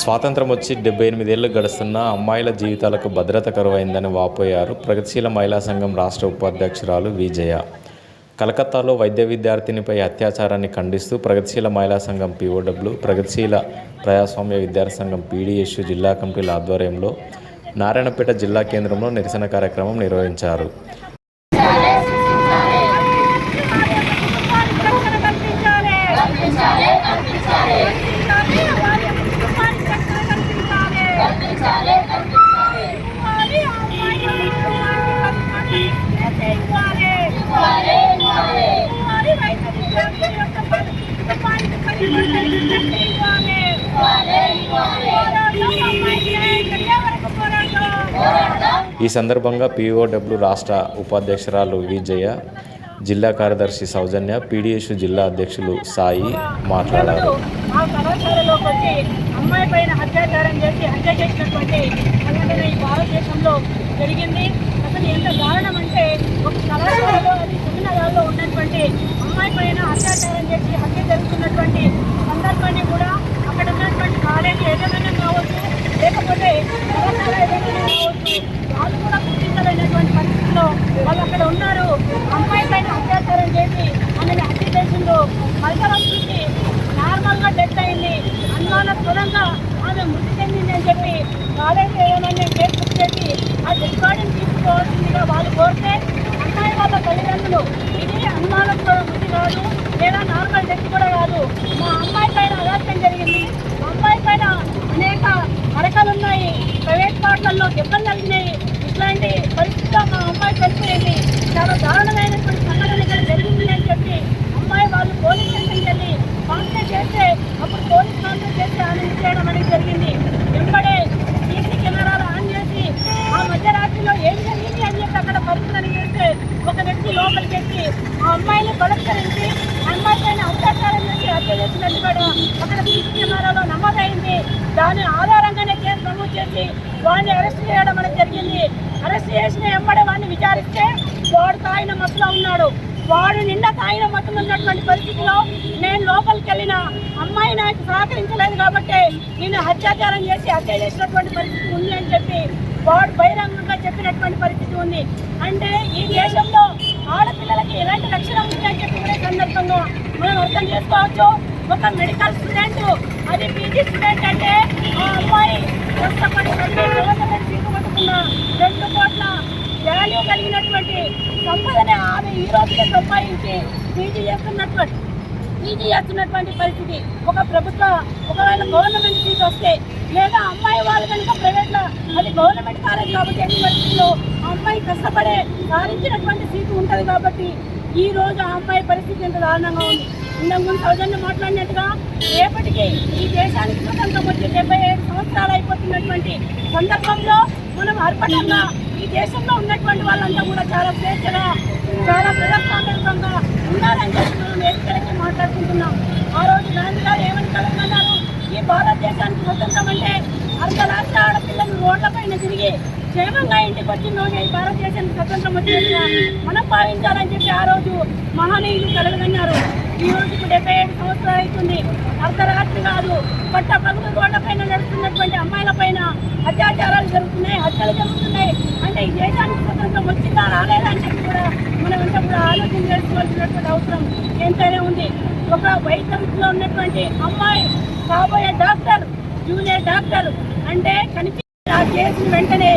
స్వాతంత్రం వచ్చి డెబ్బై ఎనిమిదేళ్ళు గడుస్తున్న అమ్మాయిల జీవితాలకు భద్రత కరువైందని వాపోయారు ప్రగతిశీల మహిళా సంఘం రాష్ట్ర ఉపాధ్యక్షురాలు విజయ. కలకత్తాలో వైద్య విద్యార్థినిపై అత్యాచారాన్ని ఖండిస్తూ ప్రగతిశీల మహిళా సంఘం పిఓడబ్ల్యూ ప్రగతిశీల ప్రజాస్వామ్య విద్యార్థి సంఘం పీడీఎస్ జిల్లా కమిటీల ఆధ్వర్యంలో నారాయణపేట జిల్లా కేంద్రంలో నిరసన కార్యక్రమం నిర్వహించారు. ఈ సందర్భంగా పీఓడబ్ల్యూ రాష్ట్ర ఉపాధ్యక్షురాలు విజయ జిల్లా కార్యదర్శి సౌజన్య పీడీఎస్ జిల్లా అధ్యక్షులు సాయి మాట్లాడారు. ఆ కళాశాలలోకి వచ్చి అమ్మాయి పైన అత్యాచారం చేసి హత్య చేసినటువంటి సంఘటన ఈ భారతదేశంలో జరిగింది. అసలు ఎంత దారుణం అంటే ఒక కళాశాలలో అది సెమినార్లో ఉన్నటువంటి అమ్మాయి పైన అత్యాచారం చేసి హత్య జరుగుతున్నటువంటి సందర్భాన్ని కూడా అక్కడ ఉన్నటువంటి కాలేజీ ఏదైనా కావచ్చు లేకపోతే కళాశాల ఏదైనా కావచ్చు వాళ్ళు కూడా గుర్తించలేనటువంటి పరిస్థితుల్లో వాళ్ళు అక్కడ ఉన్నారు. అమ్మాయి పైన అత్యాచారం చేసి ఆమెను హత్య మళ్ళీ మల్కరంకి నార్మల్గా డెత్ అయింది. అనుమానాస్పదంగా ఆమె మృతి చెందింది అని చెప్పి కాలేజీ ఏమైనా ఫేస్బుక్ చేసి ఆ డెడ్ బాడీని తీసుకోవాల్సిందిగా వాళ్ళు కోరితే అమ్మాయి వాళ్ళ తల్లిదండ్రులు ఇది అనుమానంతో మృతి కాదు లేదా నార్మల్ డెత్ కూడా కాదు. మా అమ్మాయి పైన అదార్థం జరిగింది. మా అమ్మాయి పైన అనేక అరకలు ఉన్నాయి. ప్రైవేట్ పాటల్లో దెబ్బలు తగిలినాయి. ఇట్లాంటి పరిస్థితిలో మా అమ్మాయి చనిపోయింది. చాలా దారుణమైనటువంటి సంఘటన ఇక్కడ జరిగింది అని చెప్పి అమ్మాయి వాళ్ళు పోలీస్ స్టేషన్కి వెళ్ళి కాంప్లైంట్ చేస్తే అప్పుడు పోలీస్ కాంప్లైంట్ చేసి ఆమె చేయడం అనేది జరిగింది వెంబడే సీసీ కెమెరాలు ఆన్ చేసి ఆ మధ్యరాత్రిలో ఏం జరిగింది అని చెప్పి అక్కడ పరిశీలన చేస్తే ఒక వ్యక్తి లోపలికి ఎక్కి ఆ అమ్మాయిని బలత్కరించి ఆ అమ్మాయి పైన అత్యాచారం చేసి హత్య చేసినట్టు కూడా అక్కడ సీసీ కెమెరాలో నమోదైంది దాని ఆధారంగానే కేసు నమోదు చేసి వాడిని అరెస్ట్ చేయడం అనేది జరిగింది అరెస్ట్ చేసిన వెంబడే వాడిని విచారిస్తే వాడు తాగిన మత్తులో ఉన్నాడు. వాడు నిండా తాగిన మతం ఉన్నటువంటి పరిస్థితిలో నేను లోపలికి వెళ్ళిన అమ్మాయి నాకు సహకరించలేదు కాబట్టి నేను హత్యాచారం చేసి హత్య చేసినటువంటి పరిస్థితి ఉంది అని చెప్పి వాడు బహిరంగంగా చెప్పినటువంటి పరిస్థితి ఉంది. అంటే ఈ దేశంలో ఆడపిల్లలకి ఎలాంటి రక్షణ ఉంది అని చెప్పి కూడా సందర్భంగా మనం అర్థం చేసుకోవచ్చు. ఒక మెడికల్ స్టూడెంట్ అది పీజీ స్టూడెంట్ అంటే ఆ అమ్మాయి కష్టపడి రెండు కోట్ల వాల్యూ కలిగినటువంటి సంపదనే ఆమె ఈ రోజుకే సంపాదించి పీజీ చేస్తున్నటువంటి పీజీ చేస్తున్నటువంటి పరిస్థితి. ఒక ప్రభుత్వ ఒకవేళ గవర్నమెంట్ సీట్ వస్తే లేదా అమ్మాయి వాళ్ళు కనుక ప్రైవేట్లో అది గవర్నమెంట్ కాలేజ్ కాబట్టి ఎన్ని పరిస్థితుల్లో ఆ అమ్మాయి కష్టపడే సాధించినటువంటి సీటు ఉంటుంది కాబట్టి ఈ రోజు ఆ అమ్మాయి పరిస్థితి ఎంత దారుణంగా ఉంది. ఇంతకుముందు సౌజన్య మాట్లాడినట్టుగా రేపటికి ఈ దేశానికి స్వతంత్రం వచ్చి డెబ్బై ఏడు సంవత్సరాలు అయిపోతున్నటువంటి సందర్భంలో మనం అర్పణంగా ఈ దేశంలో ఉన్నటువంటి వాళ్ళంతా కూడా చాలా స్వేచ్ఛగా చాలా ప్రజాస్వామ్యంగా ఉన్నారని చెప్పి మనం వేదికలకి మాట్లాడుకుంటున్నాం. ఆ రోజు గాంధీ గారు ఏమని కలగన్నారు ఈ భారతదేశానికి స్వతంత్రం అంటే అర్ధ రాష్ట్ర ఆడపిల్లలు రోడ్లపైన తిరిగి క్షేమంగా ఇంటికి వచ్చిన రోజు ఈ భారతదేశానికి స్వతంత్రం వచ్చినట్టుగా మనం భావించాలని చెప్పి ఆ రోజు మహనీయులు కలగన్నారు ఈ రోజుకు డెబ్బై ఏడు సంవత్సరాలు అవుతుంది. అర్ధరాత్రి కాదు పట్ట పగులు రోడ్లపైన నడుస్తున్నటువంటి అమ్మాయిల పైన అత్యాచారాలు జరుగుతున్నాయి హత్యలు జరుగుతున్నాయి. అంటే ఈ దేశానికి స్వతంత్రం వచ్చిందా రాలేదా అని చెప్పి కూడా మనం అంతా కూడా ఆలోచన చేసుకోవాల్సినటువంటి అవసరం ఎంతైనా ఉంది. ఒక వైద్యంలో ఉన్నటువంటి అమ్మాయి కాబోయే డాక్టర్ జూనియర్ డాక్టర్ అంటే కనిపి ఆ కేసుని వెంటనే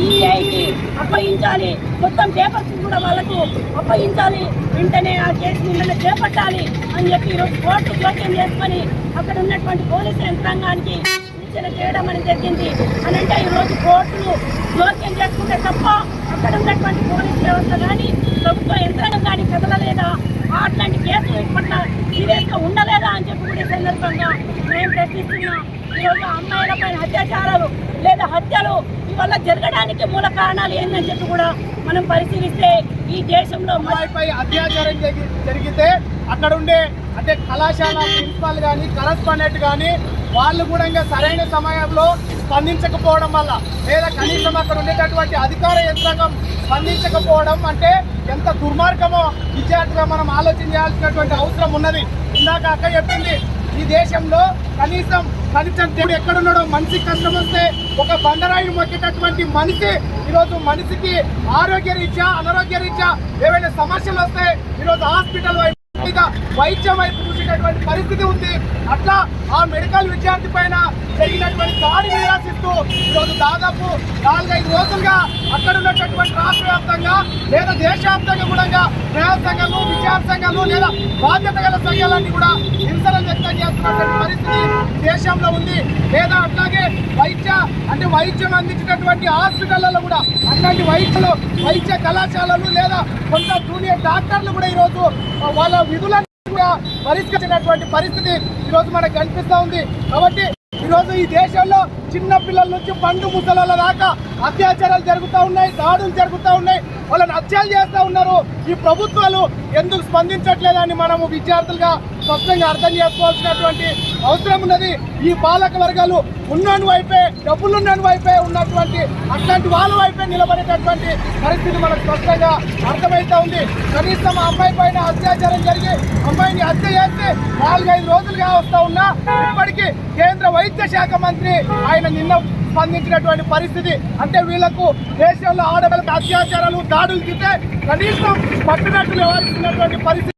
సిఐకి అప్పగించాలి. మొత్తం పేపర్స్ కూడా వాళ్ళకు అప్పగించాలి. వెంటనే ఆ కేసుని నిన్న చేపట్టాలి అని చెప్పి ఈరోజు కోర్టు జోక్యం చేసుకొని అక్కడ ఉన్నటువంటి పోలీసు యంత్రాంగానికి సూచన చేయడం అనేది జరిగింది. అని అంటే ఈరోజు కోర్టులు జోక్యం చేసుకుంటే తప్ప అక్కడ ఉన్నటువంటి పోలీస్ వ్యవస్థ కానీ ప్రభుత్వ యంత్రాంగం కానీ కదలలేదా? అట్లాంటి కేసులు ఇప్పట్లో సీరియస్గా ఉండలేదా అని చెప్పి కూడా ఈ సందర్భంగా మేము ప్రశ్నిస్తున్నాం. ఈరోజు అమ్మాయిల పైన అత్యాచారాలు లేదా హత్యలు ఇవల్ల జరగడానికి మూల కారణాలు ఏంటని చెప్పి కూడా మనం పరిశీలిస్తే ఈ దేశంలో అమ్మాయిపై అత్యాచారం జరిగి- జరిగితే అక్కడ ఉండే అంటే కళాశాల ప్రిన్సిపాల్ కానీ కరస్పాండెంట్ కానీ వాళ్ళు కూడా ఇంకా సరైన సమయంలో స్పందించకపోవడం వల్ల లేదా కనీసం అక్కడ ఉండేటటువంటి అధికార యంత్రాంగం స్పందించకపోవడం అంటే ఎంత దుర్మార్గమో విద్యార్థిగా మనం ఆలోచన చేయాల్సినటువంటి అవసరం ఉన్నది. ఇందాక అక్క చెప్పింది ఈ దేశంలో కనీసం కనీసం దేవుడు ఎక్కడున్నాడో మనిషి కష్టం వస్తే ఒక బండరాయిని మొక్కేటటువంటి మనిషి ఈరోజు మనిషికి ఆరోగ్య రీత్యా అనారోగ్య రీత్యా ఏవైనా సమస్యలు వస్తే ఈరోజు హాస్పిటల్ వైపు ఇక వైద్యం వైపు చూసేటటువంటి పరిస్థితి ఉంది. అట్లా ఆ మెడికల్ విద్యార్థి పైన జరిగినటువంటి దాడి నిరాశిస్తూ ఈరోజు దాదాపు నాలుగైదు రోజులుగా అక్కడ ఉన్నటువంటి రాష్ట్ర వ్యాప్తంగా లేదా దేశవ్యాప్తంగా కూడా న్యాయ సంఘాలు విద్యార్థి సంఘాలు లేదా బాధ్యత గల సంఘాలన్నీ కూడా నిరసన వ్యక్తం చేస్తున్నటువంటి పరిస్థితి దేశంలో ఉంది. లేదా అట్లాగే వైద్య అంటే వైద్యం అందించినటువంటి హాస్పిటళ్ళలో కూడా అట్లాంటి వైద్యులు వైద్య కళాశాలలు లేదా కొంత జూనియర్ డాక్టర్లు కూడా ఈరోజు వాళ్ళ విధులను కూడా పరిష్కరించినటువంటి పరిస్థితి ఈరోజు మనకు కనిపిస్తూ ఉంది. కాబట్టి ఈరోజు ఈ దేశంలో చిన్న పిల్లల నుంచి పండు ముసలాల దాకా అత్యాచారాలు జరుగుతూ ఉన్నాయి దాడులు జరుగుతూ ఉన్నాయి. వాళ్ళని హత్యలు చేస్తూ ఉన్నారు. ఈ ప్రభుత్వాలు ఎందుకు స్పందించట్లేదని మనము విద్యార్థులుగా స్పష్టంగా అర్థం చేసుకోవాల్సినటువంటి అవసరం ఉన్నది. ఈ పాలక వర్గాలు ఉన్నోని వైపే డబ్బులున్నోని వైపే ఉన్నటువంటి అట్లాంటి వాళ్ళ వైపే నిలబడేటటువంటి పరిస్థితి మనకు స్పష్టంగా అర్థమవుతూ ఉంది. కనీసం ఆ అమ్మాయి పైన అత్యాచారం జరిగి అమ్మాయిని నాలుగైదు రోజులుగా వస్తా ఉన్నా ఇప్పటికీ కేంద్ర వైద్య శాఖ మంత్రి ఆయన నిన్న స్పందించినటువంటి పరిస్థితి. అంటే వీళ్ళకు దేశంలో ఆడపిల్లలకు అత్యాచారాలు దాడులు తింటే కనీసం పట్టినట్టు వ్యవహరిస్తున్నటువంటి పరిస్థితి.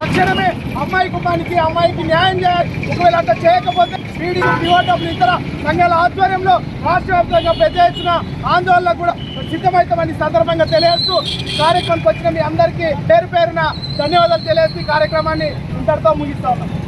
తక్షణమే అమ్మాయి కుటుంబానికి అమ్మాయికి న్యాయం చేయాలి. ఒకవేళ అంత చేయకపోతే టీడీపీ పిఓటప్లు ఇతర సంఘాల ఆధ్వర్యంలో రాష్ట్ర వ్యాప్తంగా పెద్ద ఎత్తున ఆందోళన కూడా సిద్ధమవుతామని సందర్భంగా తెలియజేస్తూ కార్యక్రమానికి వచ్చిన మీ అందరికీ పేరు పేరున ధన్యవాదాలు తెలియజేస్తూ కార్యక్రమాన్ని cara tá munição.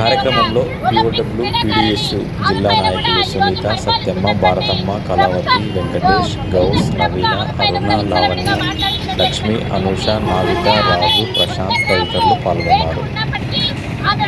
కార్యక్రమంలో పిఓడబ్ల్యూ పిడిఎస్ జిల్లా నాయకులు సునీత సత్యమ్మ భారతమ్మ కళావతి వెంకటేష్ గౌస్ నవీన అరుణ లావణ్య లక్ష్మి అనూష నావిక రాజు ప్రశాంత్ తదితరులు పాల్గొన్నారు ఆమె